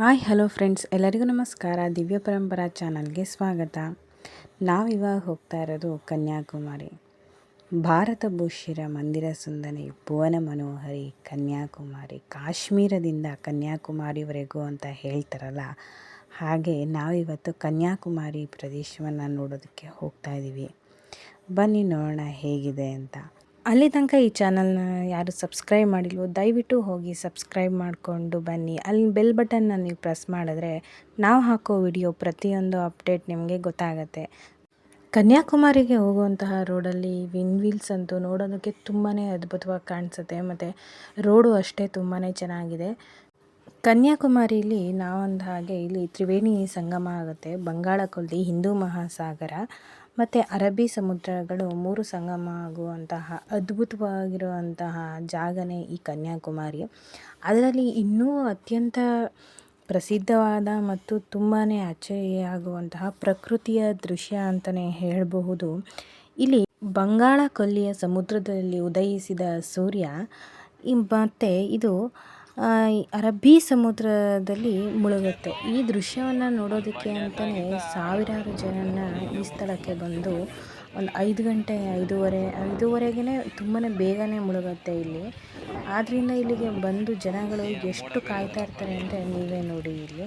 Hi, hello friends. ಎಲ್ಲರಿಗೂ ನಮಸ್ಕಾರ. ದಿವ್ಯ ಪರಂಪರಾ ಚಾನಲ್ಗೆ ಸ್ವಾಗತ. ನಾವಿವಾಗ ಹೋಗ್ತಾ ಇರೋದು ಕನ್ಯಾಕುಮಾರಿ. ಭಾರತ ಭೂಷಿರ ಮಂದಿರ ಸುಂದರಿ ಭುವನ ಮನೋಹರಿ ಕನ್ಯಾಕುಮಾರಿ. ಕಾಶ್ಮೀರದಿಂದ ಕನ್ಯಾಕುಮಾರಿವರೆಗೂ ಅಂತ ಹೇಳ್ತಾರಲ್ಲ, ಹಾಗೆ ನಾವಿವತ್ತು ಕನ್ಯಾಕುಮಾರಿ ಪ್ರದೇಶವನ್ನು ನೋಡೋದಕ್ಕೆ ಹೋಗ್ತಾ ಇದ್ದೀವಿ ಬನ್ನಿ ನೋಡೋಣ ಹೇಗಿದೆ ಅಂತ. ಅಲ್ಲಿ ತನಕ ಈ ಚಾನಲ್ನ ಯಾರು ಸಬ್ಸ್ಕ್ರೈಬ್ ಮಾಡಿಲ್ವೋ, ದಯವಿಟ್ಟು ಹೋಗಿ ಸಬ್ಸ್ಕ್ರೈಬ್ ಮಾಡಿಕೊಂಡು ಬನ್ನಿ. ಅಲ್ಲಿ ಬೆಲ್ ಬಟನ್ನ ನೀವು ಪ್ರೆಸ್ ಮಾಡಿದ್ರೆ ನಾವು ಹಾಕೋ ವಿಡಿಯೋ ಪ್ರತಿಯೊಂದು ಅಪ್ಡೇಟ್ ನಿಮಗೆ ಗೊತ್ತಾಗತ್ತೆ. ಕನ್ಯಾಕುಮಾರಿಗೆ ಹೋಗುವಂತಹ ರೋಡಲ್ಲಿ ವಿನ್ ವೀಲ್ಸ್ ಅಂತೂ ನೋಡೋದಕ್ಕೆ ತುಂಬಾ ಅದ್ಭುತವಾಗಿ ಕಾಣಿಸುತ್ತೆ. ಮತ್ತು ರೋಡು ಅಷ್ಟೇ ತುಂಬಾ ಚೆನ್ನಾಗಿದೆ. ಕನ್ಯಾಕುಮಾರಿಲಿ ನಾವೊಂದು ಹಾಗೆ ಇಲ್ಲಿ ತ್ರಿವೇಣಿ ಸಂಗಮ ಆಗುತ್ತೆ ಬಂಗಾಳ ಕೊಲ್ಲಿ ಹಿಂದೂ ಮಹಾಸಾಗರ. ಮತ್ತು ಅರಬ್ಬಿ ಸಮುದ್ರಗಳು ಮೂರು ಸಂಗಮ ಆಗುವಂತಹ ಅದ್ಭುತವಾಗಿರುವಂತಹ ಜಾಗನೇ ಈ ಕನ್ಯಾಕುಮಾರಿ. ಅದರಲ್ಲಿ ಇನ್ನೂ ಅತ್ಯಂತ ಪ್ರಸಿದ್ಧವಾದ ಮತ್ತು ತುಂಬಾ ಅಚ್ಚರಿಯಾಗುವಂತಹ ಪ್ರಕೃತಿಯ ದೃಶ್ಯ ಅಂತಲೇ ಹೇಳಬಹುದು. ಇಲ್ಲಿ ಬಂಗಾಳ ಕೊಲ್ಲಿಯ ಸಮುದ್ರದಲ್ಲಿ ಉದಯಿಸಿದ ಸೂರ್ಯ ಮತ್ತು ಇದು ಅರಬ್ಬಿ ಸಮುದ್ರದಲ್ಲಿ ಮುಳುಗುತ್ತೆ. ಈ ದೃಶ್ಯವನ್ನು ನೋಡೋದಕ್ಕೆ ಅಂತಲೇ ಸಾವಿರಾರು ಜನನ ಈ ಸ್ಥಳಕ್ಕೆ ಬಂದು ಒಂದು ಐದು ಗಂಟೆ, ಐದೂವರೆ ಐದೂವರೆಗೇ ತುಂಬಾ ಬೇಗನೆ ಮುಳುಗುತ್ತೆ ಇಲ್ಲಿ. ಆದ್ದರಿಂದ ಇಲ್ಲಿಗೆ ಬಂದು ಜನಗಳು ಎಷ್ಟು ಕಾಯ್ತಾ ಇರ್ತಾರೆ ಅಂದರೆ ನೀವೇ ನೋಡಿ ಇಲ್ಲಿ.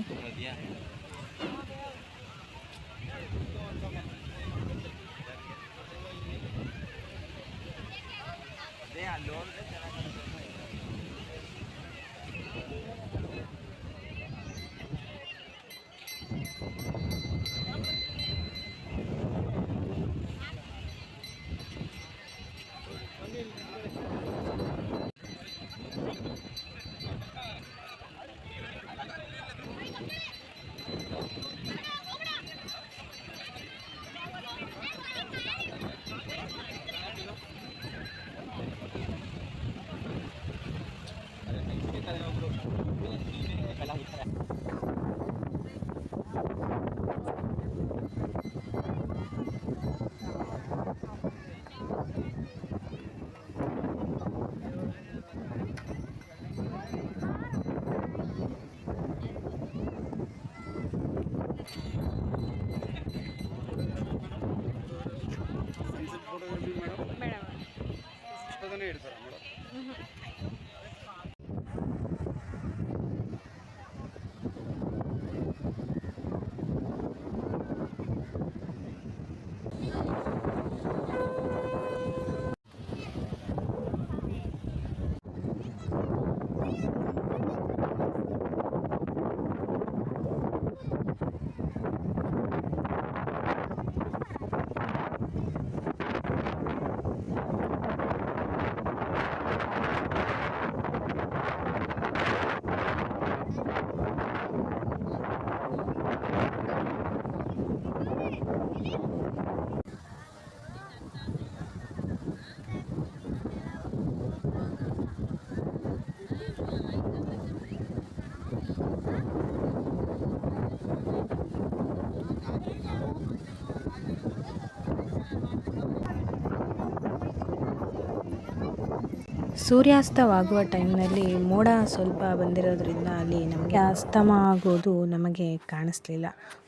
ಸೂರ್ಯಾಸ್ತವಾಗುವ ಟೈಮ್ನಲ್ಲಿ ಮೋಡ ಸ್ವಲ್ಪ ಬಂದಿರೋದ್ರಿಂದ ಅಲ್ಲಿ ನಮಗೆ ಅಸ್ತಮ ಆಗೋದು ನಮಗೆ ಕಾಣಿಸ್ಲಿಲ್ಲ.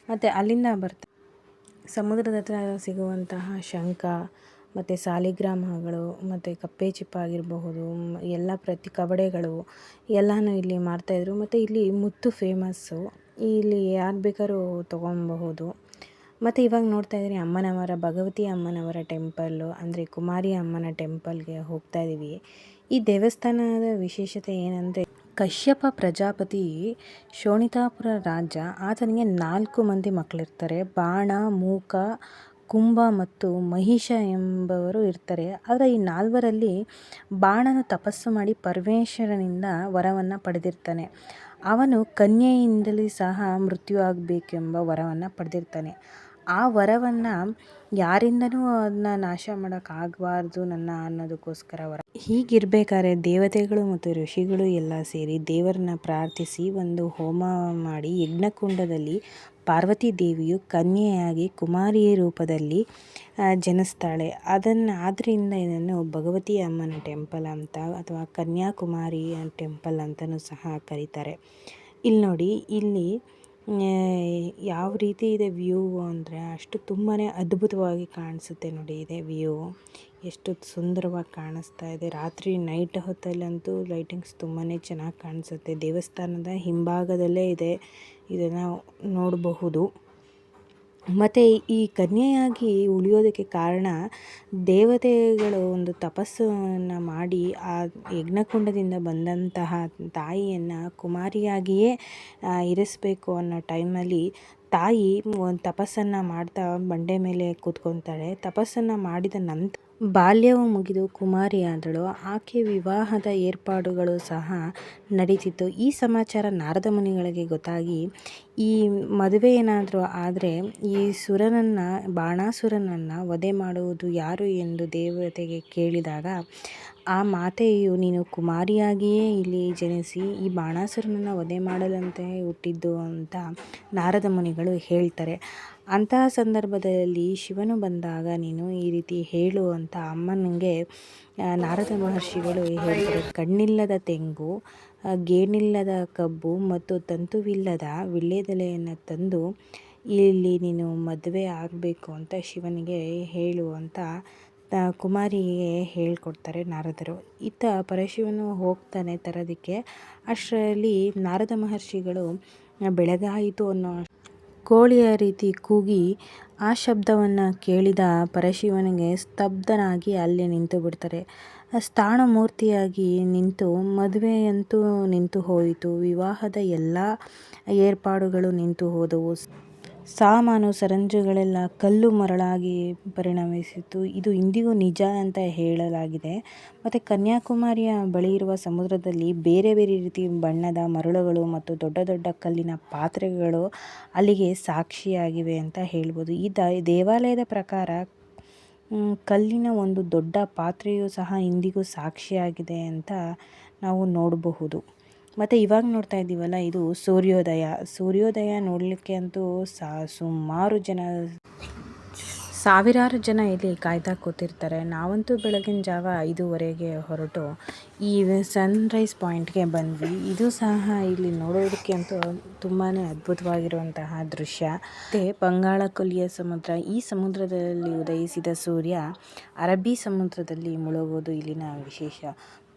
ಮತ್ತು ಅಲ್ಲಿಂದ ಬರ್ತಾ ಸಮುದ್ರದ ಹತ್ರ ಸಿಗುವಂತಹ ಶಂಖ, ಮತ್ತು ಸಾಲಿಗ್ರಾಮಗಳು ಮತ್ತು ಕಪ್ಪೆ ಚಿಪ್ಪಾಗಿರಬಹುದು ಎಲ್ಲ ಪ್ರತಿ ಕಬಡೆಗಳು ಎಲ್ಲನೂ ಇಲ್ಲಿ ಮಾರ್ತಾಯಿದ್ರು ಮತ್ತು ಇಲ್ಲಿ ಮುತ್ತು ಫೇಮಸ್ಸು. ಇಲ್ಲಿ ಯಾರು ಬೇಕಾದ್ರೂ ತೊಗೊಬಹುದು ಮತ್ತು ಇವಾಗ ನೋಡ್ತಾ ಇದ್ದೀರಿ ಅಮ್ಮನವರ, ಭಗವತಿ ಅಮ್ಮನವರ ಟೆಂಪಲ್ಲು, ಅಂದರೆ ಕುಮಾರಿ ಅಮ್ಮನ ಟೆಂಪಲ್ಗೆ ಹೋಗ್ತಾ ಇದ್ದೀವಿ ಈ ದೇವಸ್ಥಾನದ ವಿಶೇಷತೆ ಏನಂದರೆ ಕಶ್ಯಪ ಪ್ರಜಾಪತಿ ಶೋಣಿತಾಪುರ ರಾಜ, ಆತನಿಗೆ ನಾಲ್ಕು ಮಂದಿ ಮಕ್ಕಳಿರ್ತಾರೆ ಬಾಣ, ಮೂಕ, ಕುಂಭ ಮತ್ತು ಮಹಿಷ ಎಂಬವರು ಇರ್ತಾರೆ. ಆದರೆ ಈ ನಾಲ್ವರಲ್ಲಿ ಬಾಣನ ತಪಸ್ಸು ಮಾಡಿ ಪರಮೇಶ್ವರನಿಂದ ವರವನ್ನು ಪಡೆದಿರ್ತಾನೆ. ಅವನು ಕನ್ಯೆಯಿಂದಲೂ ಸಹ ಮೃತ್ಯು ಆಗಬೇಕೆಂಬ ವರವನ್ನು ಪಡೆದಿರ್ತಾನೆ. ಆ ವರವನ್ನು ಯಾರಿಂದನೂ ಅದನ್ನ ನಾಶ ಮಾಡೋಕ್ಕಾಗಬಾರ್ದು ನನ್ನ ಅನ್ನೋದಕ್ಕೋಸ್ಕರ ವರ ಹೀಗಿರ್ಬೇಕಾದ್ರೆ ದೇವತೆಗಳು ಮತ್ತು ಋಷಿಗಳು ಎಲ್ಲ ಸೇರಿ ದೇವರನ್ನ ಪ್ರಾರ್ಥಿಸಿ ಒಂದು ಹೋಮ ಮಾಡಿ ಯಜ್ಞಕುಂಡದಲ್ಲಿ ಪಾರ್ವತಿ ದೇವಿಯು ಕನ್ಯೆಯಾಗಿ ಕುಮಾರಿಯ ರೂಪದಲ್ಲಿ ಜನಿಸ್ತಾಳೆ. ಅದನ್ನು ಆದ್ದರಿಂದ ಇದನ್ನು ಭಗವತಿ ಅಮ್ಮನ ಟೆಂಪಲ್ ಅಂತ ಅಥವಾ ಕನ್ಯಾಕುಮಾರಿಯ ಟೆಂಪಲ್ ಅಂತಲೂ ಸಹ ಕರೀತಾರೆ. ಇಲ್ಲಿ ನೋಡಿ ಇಲ್ಲಿ ಯಾವ ರೀತಿ ಇದೆ ವ್ಯೂ ಅಂದರೆ ಅಷ್ಟು ತುಂಬಾ ಅದ್ಭುತವಾಗಿ ಕಾಣಿಸುತ್ತೆ ನೋಡಿ ಇದೆ ವ್ಯೂ. ಎಷ್ಟು ಸುಂದರವಾಗಿ ಕಾಣಿಸ್ತಾ ಇದೆ. ರಾತ್ರಿ ನೈಟ್ ಹೊತ್ತಲ್ಲಂತೂ ಲೈಟಿಂಗ್ಸ್ ತುಂಬಾ ಚೆನ್ನಾಗಿ ಕಾಣಿಸುತ್ತೆ. ದೇವಸ್ಥಾನದ ಹಿಂಭಾಗದಲ್ಲೇ ಇದೆ. ಇದನ್ನು ನೋಡಬಹುದು. ಮತ್ತು ಈ ಕನ್ಯೆಯಾಗಿ ಉಳಿಯೋದಕ್ಕೆ ಕಾರಣ ದೇವತೆಗಳು ಒಂದು ತಪಸ್ಸನ್ನು ಮಾಡಿ ಆ ಯಜ್ಞಕುಂಡದಿಂದ ಬಂದಂತಹ ತಾಯಿಯನ್ನು ಕುಮಾರಿಯಾಗಿಯೇ ಇರಿಸಬೇಕು ಅನ್ನೋ ಟೈಮಲ್ಲಿ ತಾಯಿ ಒಂದು ತಪಸ್ಸನ್ನು ಮಾಡ್ತಾ ಬಂಡೆ ಮೇಲೆ ಕೂತ್ಕೊತಾಳೆ ತಪಸ್ಸನ್ನು ಮಾಡಿದ ನಂತರ ಬಾಲ್ಯವು ಮುಗಿದು ಕುಮಾರಿಯಾದಳು ಆಕೆ ವಿವಾಹದ ಏರ್ಪಾಡುಗಳು ಸಹ ನಡೀತಿತ್ತು. ಈ ಸಮಾಚಾರ ನಾರದ ಮುನಿಗಳಿಗೆ ಗೊತ್ತಾಗಿ, ಈ ಮದುವೆ ಏನಾದರೂ ಆದರೆ ಈ ಸುರನನ್ನು, ಬಾಣಾಸುರನನ್ನು ವಧೆ ಮಾಡುವುದು ಯಾರು ಎಂದು ದೇವತೆಗೆ ಕೇಳಿದಾಗ ಆ ಮಾತೆಯು ನೀನು ಕುಮಾರಿಯಾಗಿಯೇ ಇಲ್ಲಿ ಜನಿಸಿ ಈ ಬಾಣಾಸುರನನ್ನು ವಧೆ ಮಾಡಲಂತೆ ಹುಟ್ಟಿದ್ದು ಅಂತ ನಾರದ ಮುನಿಗಳು ಹೇಳ್ತಾರೆ. ಅಂತಹ ಸಂದರ್ಭದಲ್ಲಿ ಶಿವನು ಬಂದಾಗ ನೀನು ಈ ರೀತಿ ಹೇಳು ಅಂತ ಅಮ್ಮನಿಗೆ ನಾರದ ಮಹರ್ಷಿಗಳು ಹೇಳ್ತಾರೆ. ಕಣ್ಣಿಲ್ಲದ ತೆಂಗು ಗೇಣಿಲ್ಲದ ಕಬ್ಬು ಮತ್ತು ತಂತುವಿಲ್ಲದ ವಿಳ್ಯದೆಲೆಯನ್ನು ತಂದು ಇಲ್ಲಿ ನೀನು ಮದುವೆ ಆಗಬೇಕು ಅಂತ ಶಿವನಿಗೆ ಹೇಳು ಅಂತ ಕುಮಾರಿಗೆ ಹೇಳಿಕೊಡ್ತಾರೆ ನಾರದರು. ಇತ್ತ ಪರಶಿವನು ಹೋಗ್ತಾನೆ ತರೋದಕ್ಕೆ. ಅಷ್ಟರಲ್ಲಿ ನಾರದ ಮಹರ್ಷಿಗಳು, ಬೆಳಗಾಯಿತು ಅನ್ನೋ ಕೋಳಿಯ ರೀತಿ ಕೂಗಿ ಆ ಶಬ್ದವನ್ನು ಕೇಳಿದ ಪರಶಿವನಿಗೆ ಸ್ತಬ್ಧನಾಗಿ ಅಲ್ಲಿ ನಿಂತು ಬಿಡ್ತಾರೆ. ಸ್ಥಾಣ ಮೂರ್ತಿಯಾಗಿ ನಿಂತು ಮದುವೆಯಂತೂ ನಿಂತು ಹೋಯಿತು. ವಿವಾಹದ ಎಲ್ಲ ಏರ್ಪಾಡುಗಳು ನಿಂತು ಹೋದವು. ಸಾಮಾನು ಸರಂಜುಗಳೆಲ್ಲ ಕಲ್ಲು ಮರಳಾಗಿ ಪರಿಣಮಿಸಿತು ಇದು ಇಂದಿಗೂ ನಿಜ ಅಂತ ಹೇಳಲಾಗಿದೆ. ಮತ್ತು ಕನ್ಯಾಕುಮಾರಿಯ ಬಳಿ ಇರುವ ಸಮುದ್ರದಲ್ಲಿ ಬೇರೆ ಬೇರೆ ರೀತಿ ಬಣ್ಣದ ಮರಳುಗಳು ಮತ್ತು ದೊಡ್ಡ ದೊಡ್ಡ ಕಲ್ಲಿನ ಪಾತ್ರೆಗಳು ಅಲ್ಲಿಗೆ ಸಾಕ್ಷಿಯಾಗಿವೆ ಅಂತ ಹೇಳ್ಬೋದು. ಈ ದೇವಾಲಯದ ಪ್ರಕಾರ ಕಲ್ಲಿನ ಒಂದು ದೊಡ್ಡ ಪಾತ್ರೆಯೂ ಸಹ ಇಂದಿಗೂ ಸಾಕ್ಷಿಯಾಗಿದೆ ಅಂತ ನಾವು ನೋಡಬಹುದು. ಮತ್ತು ಇವಾಗ ನೋಡ್ತಾ ಇದ್ದೀವಲ್ಲ, ಇದು ಸೂರ್ಯೋದಯ. ಸೂರ್ಯೋದಯ ನೋಡಲಿಕ್ಕೆ ಅಂತೂ ಸಾ, ಸುಮಾರು ಜನ ಸಾವಿರಾರು ಜನ ಇಲ್ಲಿ ಕಾಯ್ತಾ ಕೂತಿರ್ತಾರೆ. ನಾವಂತೂ ಬೆಳಗಿನ ಜಾವ ಐದೂವರೆಗೆ ಹೊರಟು ಈ ಸನ್ರೈಸ್ ಪಾಯಿಂಟ್ಗೆ ಬಂದ್ವಿ. ಇದು ಸಹ ಇಲ್ಲಿ ನೋಡೋದಕ್ಕೆ ಅಂತೂ ತುಂಬಾ ಅದ್ಭುತವಾಗಿರುವಂತಹ ದೃಶ್ಯ. ಮತ್ತು ಬಂಗಾಳ ಕೊಲ್ಲಿಯ ಸಮುದ್ರ. ಈ ಸಮುದ್ರದಲ್ಲಿ ಉದಯಿಸಿದ ಸೂರ್ಯ ಅರಬ್ಬಿ ಸಮುದ್ರದಲ್ಲಿ ಮುಳುಗೋದು ಇಲ್ಲಿನ ವಿಶೇಷ.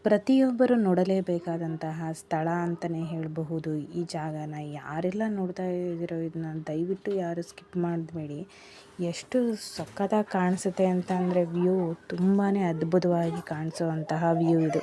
ಪ್ರತಿಯೊಬ್ಬರು ನೋಡಲೇಬೇಕಾದಂತಹ ಸ್ಥಳ ಅಂತಲೇ ಹೇಳಬಹುದು. ಈ ಜಾಗನ ಯಾರೆಲ್ಲ ನೋಡ್ತಾ ಇದ್ದೀರೋ ಇದನ್ನ ದಯವಿಟ್ಟು ಯಾರು ಸ್ಕಿಪ್ ಮಾಡಬೇಡಿ. ಎಷ್ಟು ಸಖತ್ತಾಗಿ ಕಾಣಿಸುತ್ತೆ ಅಂತ ಅಂದರೆ ವ್ಯೂ ತುಂಬಾ ಅದ್ಭುತವಾಗಿ ಕಾಣಿಸುವಂತಹ ವ್ಯೂ ಇದು.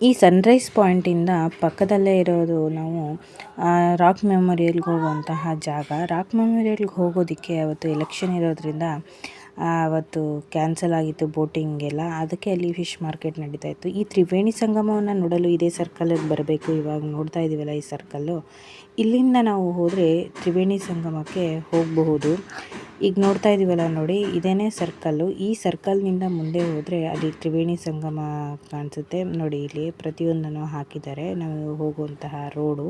ಈ ಸನ್ರೈಸ್ ಪಾಯಿಂಟಿಂದ ಪಕ್ಕದಲ್ಲೇ ಇರೋದು ನಾವು ರಾಕ್ ಮೆಮೊರಿಯಲ್ಗೆ ಹೋಗುವಂತಹ ಜಾಗ. ರಾಕ್ ಮೆಮೋರಿಯಲ್ಗೆ ಹೋಗೋದಕ್ಕೆ ಅವತ್ತು ಎಲೆಕ್ಷನ್ ಇರೋದ್ರಿಂದ ಆ, ಅವತ್ತು ಕ್ಯಾನ್ಸಲ್ ಆಗಿತ್ತು ಬೋಟಿಂಗ್ ಎಲ್ಲ ಅದಕ್ಕೆ ಅಲ್ಲಿ ಫಿಶ್ ಮಾರ್ಕೆಟ್ ನಡೀತಾ ಇತ್ತು. ಈ ತ್ರಿವೇಣಿ ಸಂಗಮವನ್ನು ನೋಡಲು ಇದೇ ಸರ್ಕಲ್ಗೆ ಬರಬೇಕು. ಇವಾಗ ನೋಡ್ತಾ ಇದ್ದೀವಲ್ಲ ಈ ಸರ್ಕಲ್ಲು ಇಲ್ಲಿಂದ ನಾವು ಹೋದರೆ ತ್ರಿವೇಣಿ ಸಂಗಮಕ್ಕೆ ಹೋಗಬಹುದು. ಈಗ ನೋಡ್ತಾ ಇದ್ದೀವಲ್ಲ ನೋಡಿ ಇದೇನೇ ಸರ್ಕಲ್ಲು ಈ ಸರ್ಕಲ್ನಿಂದ ಮುಂದೆ ಹೋದರೆ ಅಲ್ಲಿ ತ್ರಿವೇಣಿ ಸಂಗಮ ಕಾಣಿಸುತ್ತೆ. ನೋಡಿ ಇಲ್ಲಿ ಪ್ರತಿಯೊಂದನ್ನು ಹಾಕಿದ್ದಾರೆ. ನಾವು ಹೋಗುವಂತಹ ರೋಡು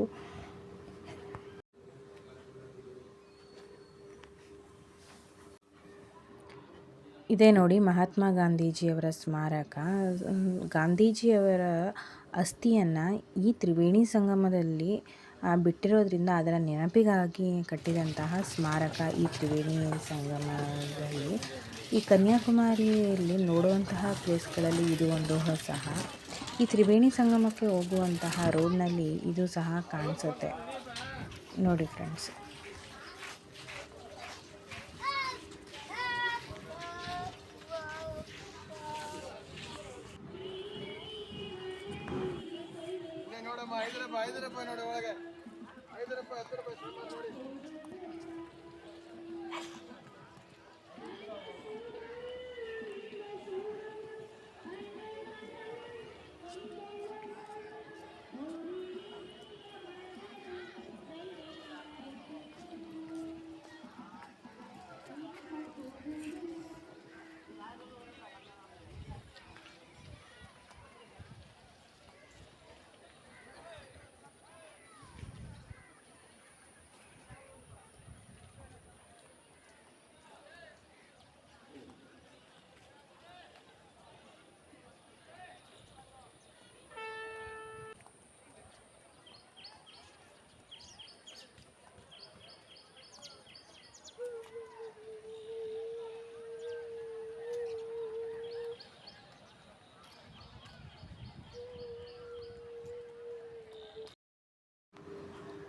ಇದೇ ನೋಡಿ ಮಹಾತ್ಮ ಗಾಂಧೀಜಿಯವರ ಸ್ಮಾರಕ. ಗಾಂಧೀಜಿಯವರ ಅಸ್ಥಿಯನ್ನು ಈ ತ್ರಿವೇಣಿ ಸಂಗಮದಲ್ಲಿ ಬಿಟ್ಟಿರೋದ್ರಿಂದ ಅದರ ನೆನಪಿಗಾಗಿ ಕಟ್ಟಿದಂತಹ ಸ್ಮಾರಕ ಈ ತ್ರಿವೇಣಿ ಸಂಗಮದಲ್ಲಿ. ಈ ಕನ್ಯಾಕುಮಾರಿಯಲ್ಲಿ ನೋಡುವಂತಹ ಪ್ಲೇಸ್ಗಳಲ್ಲಿ ಇದು ಒಂದು ಸಹ ಈ ತ್ರಿವೇಣಿ ಸಂಗಮಕ್ಕೆ ಹೋಗುವಂತಹ ರೋಡ್ನಲ್ಲಿ ಇದು ಸಹ ಕಾಣಿಸುತ್ತೆ. ನೋಡಿ ಫ್ರೆಂಡ್ಸ್. ನೋಡಮ್ಮ ಐದು ರೂಪಾಯಿ ಐದು ರೂಪಾಯಿ ನೋಡಿ ಒಳಗೆ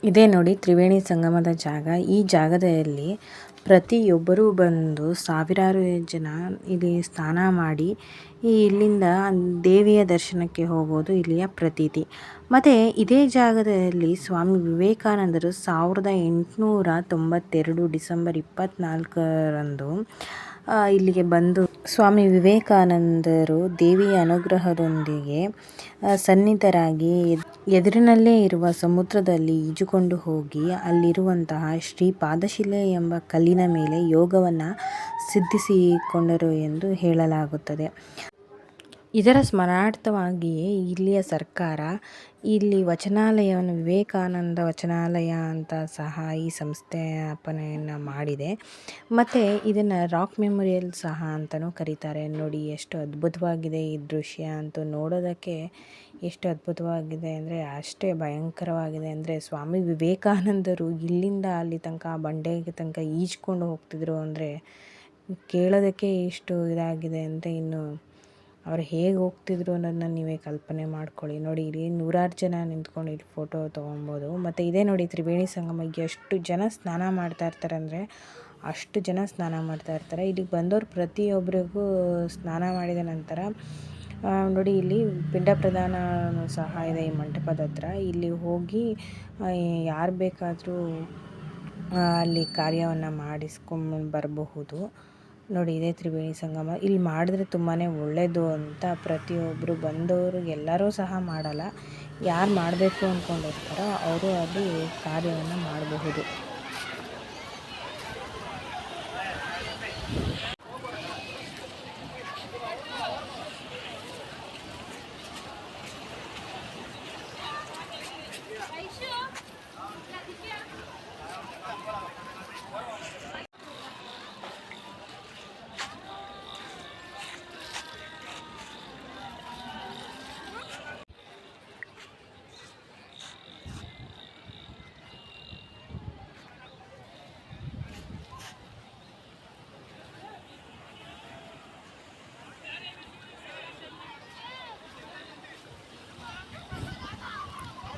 ಇದೇ ನೋಡಿ ತ್ರಿವೇಣಿ ಸಂಗಮದ ಜಾಗ. ಈ ಜಾಗದಲ್ಲಿ ಪ್ರತಿಯೊಬ್ಬರೂ ಬಂದು ಸಾವಿರಾರು ಜನ ಇಲ್ಲಿ ಸ್ನಾನ ಮಾಡಿ ಈ ಇಲ್ಲಿಂದ ದೇವಿಯ ದರ್ಶನಕ್ಕೆ ಹೋಗೋದು ಇಲ್ಲಿಯ ಪ್ರತೀತಿ. ಮತ್ತು ಇದೇ ಜಾಗದಲ್ಲಿ ಸ್ವಾಮಿ ವಿವೇಕಾನಂದರು ಸಾವಿರದ ಎಂಟುನೂರ ತೊಂಬತ್ತೆರಡು ಡಿಸೆಂಬರ್ ಇಪ್ಪತ್ತ್ನಾಲ್ಕರಂದು ಇಲ್ಲಿಗೆ ಬಂದು ಸ್ವಾಮಿ ವಿವೇಕಾನಂದರು ದೇವಿಯ ಅನುಗ್ರಹದೊಂದಿಗೆ ಸನ್ನಿಧರಾಗಿ ಎದುರಿನಲ್ಲೇ ಇರುವ ಸಮುದ್ರದಲ್ಲಿ ಈಜುಕೊಂಡು ಹೋಗಿ ಅಲ್ಲಿರುವಂತಹ ಶ್ರೀ ಪಾದಶಿಲೆ ಎಂಬ ಕಲ್ಲಿನ ಮೇಲೆ ಯೋಗವನ್ನು ಸಿದ್ಧಿಸಿಕೊಂಡರು ಎಂದು ಹೇಳಲಾಗುತ್ತದೆ. ಇದರ ಸ್ಮರಣಾರ್ಥವಾಗಿಯೇ ಇಲ್ಲಿಯ ಸರ್ಕಾರ ಇಲ್ಲಿ ವಚನಾಲಯವನ್ನು, ವಿವೇಕಾನಂದ ವಚನಾಲಯ ಅಂತ ಸಹ ಈ ಸಂಸ್ಥಾಪನೆಯನ್ನು ಮಾಡಿದೆ. ಮತ್ತು ಇದನ್ನು ರಾಕ್ ಮೆಮೊರಿಯಲ್ ಸಹ ಅಂತಲೂ ಕರೀತಾರೆ. ನೋಡಿ ಎಷ್ಟು ಅದ್ಭುತವಾಗಿದೆ ಈ ದೃಶ್ಯ ಅಂತೂ ನೋಡೋದಕ್ಕೆ ಎಷ್ಟು ಅದ್ಭುತವಾಗಿದೆ ಅಂದರೆ ಅಷ್ಟೇ ಭಯಂಕರವಾಗಿದೆ ಅಂದರೆ ಸ್ವಾಮಿ ವಿವೇಕಾನಂದರು ಇಲ್ಲಿಂದ ಅಲ್ಲಿ ತನಕ, ಬಂಡೆಗೆ ತನಕ ಈಜ್ಕೊಂಡು ಹೋಗ್ತಿದ್ರು ಅಂದರೆ ಕೇಳೋದಕ್ಕೆ ಎಷ್ಟು ಇದಾಗಿದೆ ಅಂದರೆ ಇನ್ನು ಅವ್ರು ಹೇಗೆ ಹೋಗ್ತಿದ್ರು ಅನ್ನೋದನ್ನ ನೀವೇ ಕಲ್ಪನೆ ಮಾಡ್ಕೊಳ್ಳಿ. ನೋಡಿ, ಇಲ್ಲಿ ನೂರಾರು ಜನ ನಿಂತ್ಕೊಂಡು ಇಲ್ಲಿ ಫೋಟೋ ತೊಗೊಬೋದು. ಮತ್ತು ಇದೇ ನೋಡಿ, ತ್ರಿವೇಣಿ ಸಂಗಮ ಎಷ್ಟು ಜನ ಸ್ನಾನ ಮಾಡ್ತಾ ಇರ್ತಾರೆ ಅಂದರೆ ಅಷ್ಟು ಜನ ಸ್ನಾನ ಮಾಡ್ತಾ ಇರ್ತಾರೆ. ಇಲ್ಲಿಗೆ ಬಂದವರು ಪ್ರತಿಯೊಬ್ಬರಿಗೂ ಸ್ನಾನ ಮಾಡಿದ ನಂತರ ನೋಡಿ, ಇಲ್ಲಿ ಪಿಂಡ ಪ್ರದಾನ ಸಹ ಇದೆ ಈ ಮಂಟಪದ ಹತ್ರ ಇಲ್ಲಿ ಹೋಗಿ ಯಾರು ಬೇಕಾದರೂ ಅಲ್ಲಿ ಕಾರ್ಯವನ್ನು ಮಾಡಿಸ್ಕೊಂಡು ಬರಬಹುದು. ನೋಡಿ, ಇದೇ ತ್ರಿವೇಣಿ ಸಂಗಮ. ಇಲ್ಲಿ ಮಾಡಿದ್ರೆ ತುಂಬಾ ಒಳ್ಳೆಯದು ಅಂತ ಪ್ರತಿಯೊಬ್ಬರು ಬಂದವರು ಎಲ್ಲರೂ ಸಹ ಮಾಡಲ್ಲ. ಯಾರು ಮಾಡಬೇಕು ಅಂದ್ಕೊಂಡಿರ್ತಾರೋ ಅವರು ಅಲ್ಲಿ ಕಾರ್ಯವನ್ನು ಮಾಡಬಹುದು.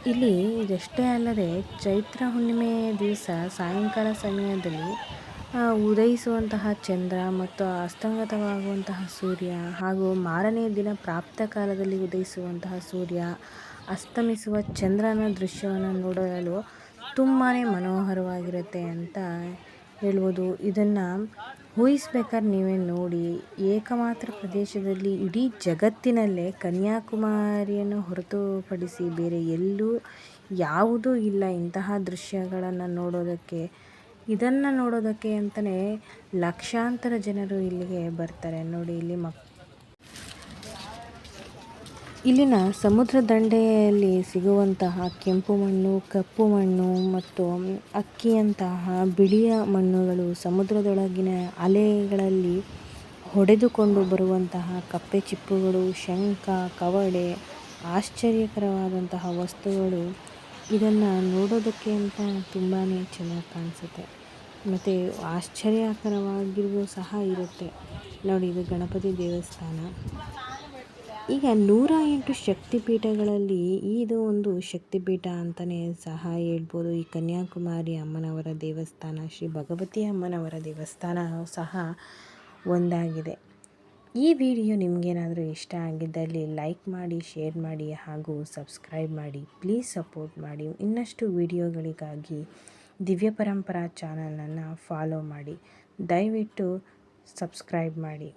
ಇಲ್ಲಿ ಇದಷ್ಟೇ ಅಲ್ಲದೆ ಚೈತ್ರ ಹುಣ್ಣಿಮೆ ದಿವಸ ಸಾಯಂಕಾಲ ಸಮಯದಲ್ಲಿ ಉದಯಿಸುವಂತಹ ಚಂದ್ರ ಮತ್ತು ಅಸ್ತಂಗತವಾಗುವಂತಹ ಸೂರ್ಯ ಹಾಗೂ ಮಾರನೇ ದಿನ ಪ್ರಾಪ್ತ ಕಾಲದಲ್ಲಿ ಉದಯಿಸುವಂತಹ ಸೂರ್ಯ ಅಸ್ತಮಿಸುವ ಚಂದ್ರನ ದೃಶ್ಯವನ್ನು ನೋಡಲು ತುಂಬಾ ಮನೋಹರವಾಗಿರುತ್ತೆ ಅಂತ ಹೇಳ್ಬೋದು. ಇದನ್ನು ಊಹಿಸ್ಬೇಕಾದ್ರೆ ನೀವೇ ನೋಡಿ, ಏಕಮಾತ್ರ ಪ್ರದೇಶದಲ್ಲಿ ಇಡೀ ಜಗತ್ತಿನಲ್ಲೇ ಕನ್ಯಾಕುಮಾರಿಯನ್ನು ಹೊರತುಪಡಿಸಿ ಬೇರೆ ಎಲ್ಲೂ ಯಾವುದೂ ಇಲ್ಲ ಇಂತಹ ದೃಶ್ಯಗಳನ್ನು ನೋಡೋದಕ್ಕೆ. ಇದನ್ನು ನೋಡೋದಕ್ಕೆ ಅಂತಲೇ ಲಕ್ಷಾಂತರ ಜನರು ಇಲ್ಲಿಗೆ ಬರ್ತಾರೆ. ನೋಡಿ, ಇಲ್ಲಿ ಮಕ್ ಇಲ್ಲಿನ ಸಮುದ್ರ ದಂಡೆಯಲ್ಲಿ ಸಿಗುವಂತಹ ಕೆಂಪು ಮಣ್ಣು, ಕಪ್ಪು ಮಣ್ಣು ಮತ್ತು ಅಕ್ಕಿಯಂತಹ ಬಿಳಿಯ ಮಣ್ಣುಗಳು ಸಮುದ್ರದೊಳಗಿನ ಅಲೆಗಳಲ್ಲಿ ಹೊಡೆದುಕೊಂಡು ಬರುವಂತಹ ಕಪ್ಪೆ ಚಿಪ್ಪುಗಳು, ಶಂಖ, ಕವಡೆ, ಆಶ್ಚರ್ಯಕರವಾದಂತಹ ವಸ್ತುಗಳು. ಇದನ್ನು ನೋಡೋದಕ್ಕೆ ಅಂತ ತುಂಬಾ ಚೆನ್ನಾಗಿ ಕಾಣಿಸುತ್ತೆ. ಮತ್ತು ಆಶ್ಚರ್ಯಕರವಾಗಿಯೂ ಸಹ ಇರುತ್ತೆ. ನೋಡಿ, ಇದು ಗಣಪತಿ ದೇವಸ್ಥಾನ. ಈಗ ನೂರ ಎಂಟು ಶಕ್ತಿಪೀಠಗಳಲ್ಲಿ ಇದು ಒಂದು ಶಕ್ತಿಪೀಠ ಅಂತಲೇ ಸಹ ಹೇಳ್ಬೋದು. ಈ ಕನ್ಯಾಕುಮಾರಿ ಅಮ್ಮನವರ ದೇವಸ್ಥಾನ, ಶ್ರೀ ಭಗವತಿ ಅಮ್ಮನವರ ದೇವಸ್ಥಾನ ಸಹ ಒಂದಾಗಿದೆ. ಈ ವಿಡಿಯೋ ನಿಮಗೇನಾದರೂ ಇಷ್ಟ ಆಗಿದ್ದಲ್ಲಿ ಲೈಕ್ ಮಾಡಿ, ಶೇರ್ ಮಾಡಿ ಹಾಗೂ ಸಬ್ಸ್ಕ್ರೈಬ್ ಮಾಡಿ. ಪ್ಲೀಸ್ ಸಪೋರ್ಟ್ ಮಾಡಿ. ಇನ್ನಷ್ಟು ವಿಡಿಯೋಗಳಿಗಾಗಿ ದಿವ್ಯ ಪರಂಪರಾ ಚಾನಲನ್ನು ಫಾಲೋ ಮಾಡಿ. ದಯವಿಟ್ಟು ಸಬ್ಸ್ಕ್ರೈಬ್ ಮಾಡಿ.